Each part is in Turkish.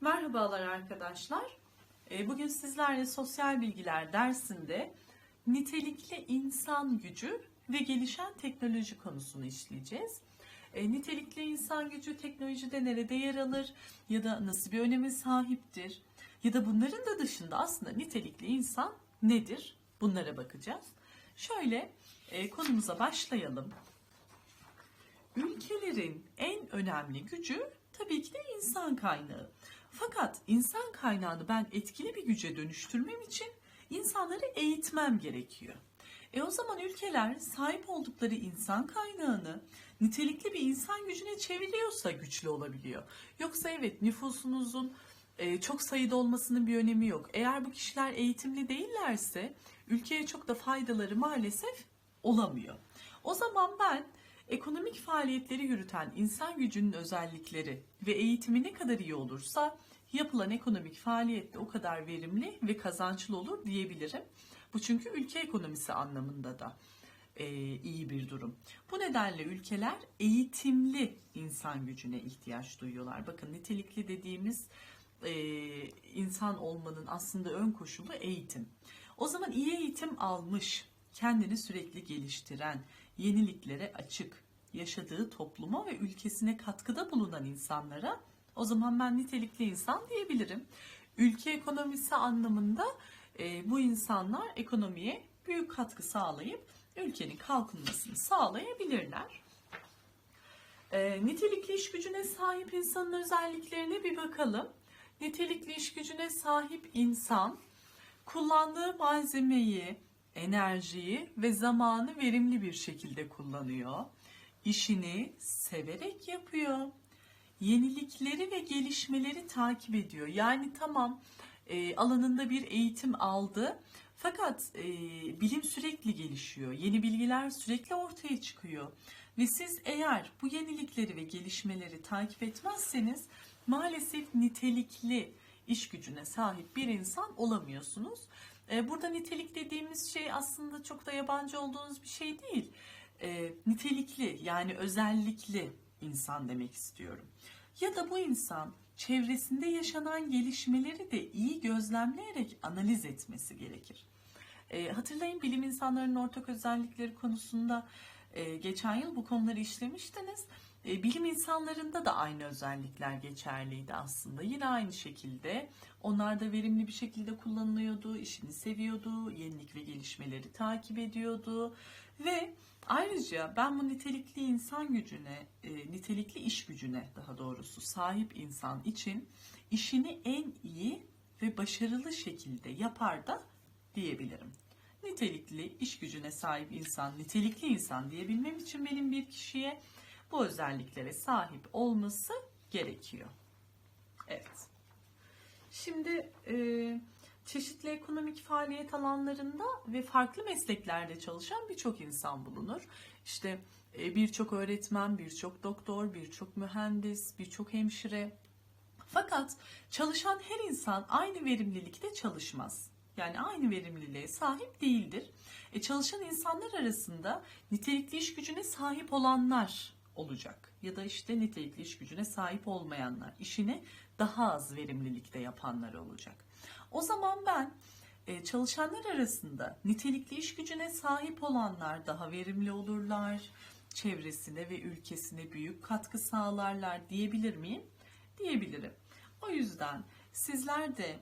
Merhabalar arkadaşlar. Ee, Bugün sizlerle sosyal bilgiler dersinde nitelikli insan gücü ve gelişen teknoloji konusunu işleyeceğiz. Ee, Nitelikli insan gücü teknolojide nerede yer alır ya da nasıl bir öneme sahiptir? Ya da bunların da dışında aslında nitelikli insan nedir? Bunlara bakacağız. Şöyle e, konumuza başlayalım. Ülkelerin en önemli gücü tabii ki de insan kaynağı. Fakat insan kaynağını ben etkili bir güce dönüştürmem için insanları eğitmem gerekiyor. E o zaman ülkeler sahip oldukları insan kaynağını nitelikli bir insan gücüne çeviriyorsa güçlü olabiliyor. Yoksa evet nüfusunuzun e, çok sayıda olmasının bir önemi yok. Eğer bu kişiler eğitimli değillerse ülkeye çok da faydaları maalesef olamıyor. O zaman ben ekonomik faaliyetleri yürüten insan gücünün özellikleri ve eğitimi ne kadar iyi olursa yapılan ekonomik faaliyet de o kadar verimli ve kazançlı olur diyebilirim. Bu çünkü ülke ekonomisi anlamında da e, iyi bir durum. Bu nedenle ülkeler eğitimli insan gücüne ihtiyaç duyuyorlar. Bakın nitelikli dediğimiz e, insan olmanın aslında ön koşulu eğitim. O zaman iyi eğitim almış, kendini sürekli geliştiren, yeniliklere açık, yaşadığı topluma ve ülkesine katkıda bulunan insanlara o zaman ben nitelikli insan diyebilirim. Ülke ekonomisi anlamında e, bu insanlar ekonomiye büyük katkı sağlayıp ülkenin kalkınmasını sağlayabilirler. E, nitelikli iş gücüne sahip insanın özelliklerine bir bakalım. Nitelikli iş gücüne sahip insan kullandığı malzemeyi, enerjiyi ve zamanı verimli bir şekilde kullanıyor. İşini severek yapıyor. Yenilikleri ve gelişmeleri takip ediyor. Yani tamam e, alanında bir eğitim aldı. Fakat e, bilim sürekli gelişiyor. Yeni bilgiler sürekli ortaya çıkıyor. Ve siz eğer bu yenilikleri ve gelişmeleri takip etmezseniz maalesef nitelikli iş gücüne sahip bir insan olamıyorsunuz. E, burada nitelik dediğimiz şey aslında çok da yabancı olduğunuz bir şey değil. E, nitelikli yani özellikli insan demek istiyorum. Ya da bu insan çevresinde yaşanan gelişmeleri de iyi gözlemleyerek analiz etmesi gerekir. E, hatırlayın bilim insanlarının ortak özellikleri konusunda e, geçen yıl bu konuları işlemiştiniz. E, bilim insanlarında da aynı özellikler geçerliydi aslında. Yine aynı şekilde onlar da verimli bir şekilde kullanılıyordu, işini seviyordu, yenilik ve gelişmeleri takip ediyordu ve ayrıca ben bu nitelikli insan gücüne, e, nitelikli iş gücüne daha doğrusu sahip insan için işini en iyi ve başarılı şekilde yapar da diyebilirim. Nitelikli iş gücüne sahip insan, nitelikli insan diyebilmem için benim bir kişiye bu özelliklere sahip olması gerekiyor. Evet. Şimdi e, çeşitli ekonomik faaliyet alanlarında ve farklı mesleklerde çalışan birçok insan bulunur. İşte e, birçok öğretmen, birçok doktor, birçok mühendis, birçok hemşire. Fakat çalışan her insan aynı verimlilikte çalışmaz. Yani aynı verimliliğe sahip değildir. E, çalışan insanlar arasında nitelikli iş gücüne sahip olanlar olacak. Ya da işte nitelikli iş gücüne sahip olmayanlar, işini daha az verimlilikte yapanlar olacak. O zaman ben e, çalışanlar arasında nitelikli iş gücüne sahip olanlar daha verimli olurlar, çevresine ve ülkesine büyük katkı sağlarlar diyebilir miyim? Diyebilirim. O yüzden sizler de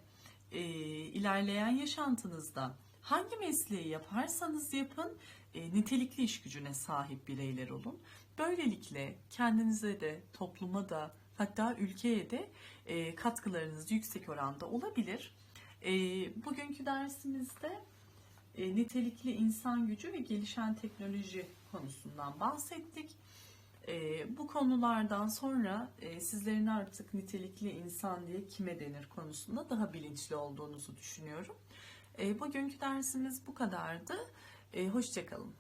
e, ilerleyen yaşantınızda hangi mesleği yaparsanız yapın e, nitelikli iş gücüne sahip bireyler olun. Böylelikle kendinize de topluma da hatta ülkeye de e, katkılarınız yüksek oranda olabilir. E, bugünkü dersimizde e, nitelikli insan gücü ve gelişen teknoloji konusundan bahsettik. E, bu konulardan sonra e, sizlerin artık nitelikli insan diye kime denir konusunda daha bilinçli olduğunuzu düşünüyorum. E, bugünkü dersimiz bu kadardı. E, Hoşçakalın.